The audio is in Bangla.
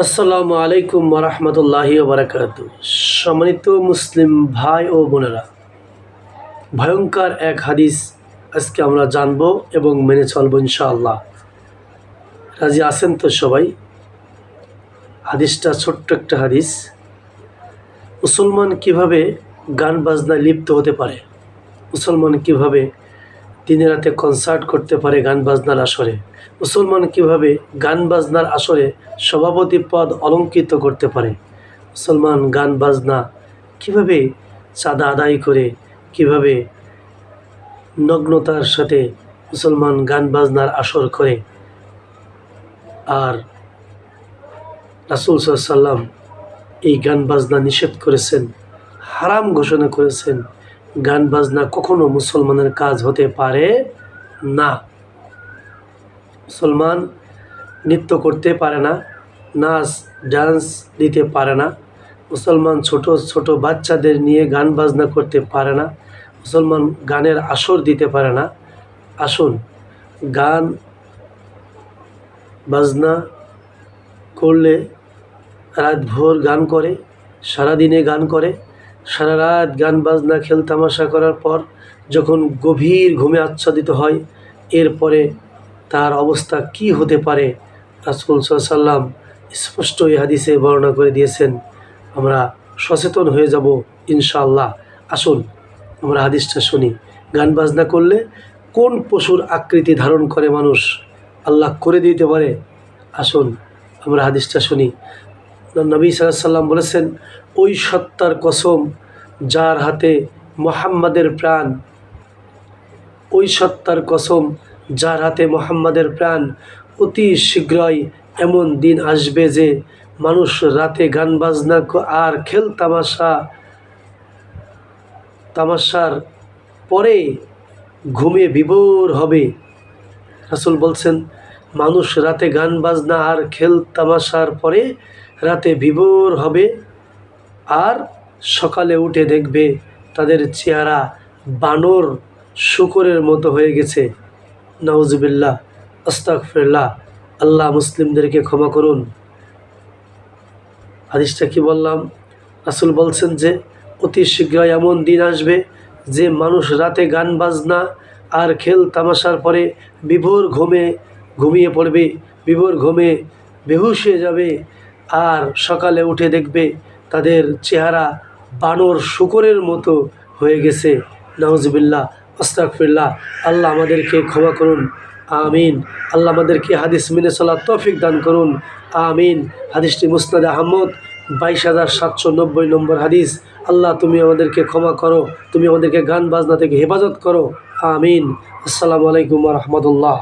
আসসালামু আলাইকুম রহমতুল্লাহি বারাকাত সম্মানিত মুসলিম ভাই ও বোনেরা, ভয়ঙ্কর এক হাদিস আজকে আমরা জানব এবং মেনে চলব ইনশাআল্লাহ। রাজি আছেন তো সবাই? হাদিসটা ছোট্ট একটা হাদিস। মুসলমান কীভাবে গান বাজনায় লিপ্ত হতে পারে? মুসলমান কীভাবে দিনে রাতে কনসার্ট করতে পারে গান বাজনার আসরে। মুসলমান কীভাবে গান বাজনার আসরে সভাপতি পদ অলঙ্কৃত করতে পারে? মুসলমান গান বাজনা কীভাবে চাঁদা আদায় করে? কীভাবে নগ্নতার সাথে মুসলমান গান বাজনার আসর করে? আর রাসুল সাল্লাম এই গান বাজনা নিষেধ করেছেন, হারাম ঘোষণা করেছেন। গান বাজনা কখনো মুসলমানের কাজ হতে পারে না। মুসলমান নৃত্য করতে পারে না, নাচ, ডান্স দিতে পারে না। মুসলমান ছোট ছোট বাচ্চাদের নিয়ে গান বাজনা করতে পারে না। মুসলমান গানের আসর দিতে পারে না। আসুন, গান বাজনা করলে রাত ভোর গান করে, সারাদিনে গান করে। সারা রাত গান, বাজনা, খেল, তামাশা করার পর যখন গভীর ঘুমে আচ্ছাদিত হয়, এরপরে তার অবস্থা কি হতে পারে? রাসুল সাল্লাম স্পষ্ট এই হাদিসে বর্ণনা করে দিয়েছেন, আমরা সচেতন হয়ে যাব ইনশাআল্লাহ। আসুন, আমরা হাদিসটা শুনি। গান, বাজনা করলে কোন পশুর আকৃতি ধারণ করে মানুষ? আল্লাহ করে দিতে পারে। আসুন, আমরা হাদিসটা শুনি। নবী সাল্লাম বলেছেন ওই সত্তার কসম যার হাতে মোহাম্মদের প্রাণ। ওই সত্তার কসম যার হাতে মোহাম্মদের প্রাণ। অতি শীঘ্রই এমন দিন আসবে যে মানুষ রাতে গান বাজনা আর খেল তামাশা, তামাশার পরে ঘুমে বিভোর হবে। রাসুল বলছেন, মানুষ রাতে গান বাজনা আর খেল তামাশার পরে রাতে বিভোর হবে। আর সকালে উঠে দেখবে তাদের চেহারা বানর শুকরের মতো হয়ে গেছে। নওজবিল্লা আস্তাকফিল্লাহ আল্লাহ মুসলিমদেরকে ক্ষমা করুন। হাদিসটা কি বললাম? রাসুল বলছেন যে, অতি শীঘ্রই এমন দিন আসবে যে মানুষ রাতে গান বাজনা আর খেল তামাশার পরে বিভোর ঘুমে ঘুমিয়ে পড়বে, বিভোর ঘুমে বেহুশ হয়ে যাবে আর সকালে উঠে দেখবে তাদের চেহারা বানর শুকরের মতো হয়ে গেছে। নওয়াজবিল্লাহ আস্তাকফিল্লাহ আল্লাহ আমাদেরকে ক্ষমা করুন। আমিন। আল্লাহ আমাদেরকে হাদিস মেনে চলার তৌফিক দান করুন। আমিন। হাদিসটি মুসনাদ আহমদ, বাইশ হাজার সাতশো নব্বই নম্বর হাদিস। আল্লাহ, তুমি আমাদেরকে ক্ষমা করো। তুমি আমাদেরকে গান বাজনা থেকে হেফাজত করো। আমিন। আসসালামু আলাইকুম রহমতুল্লাহ।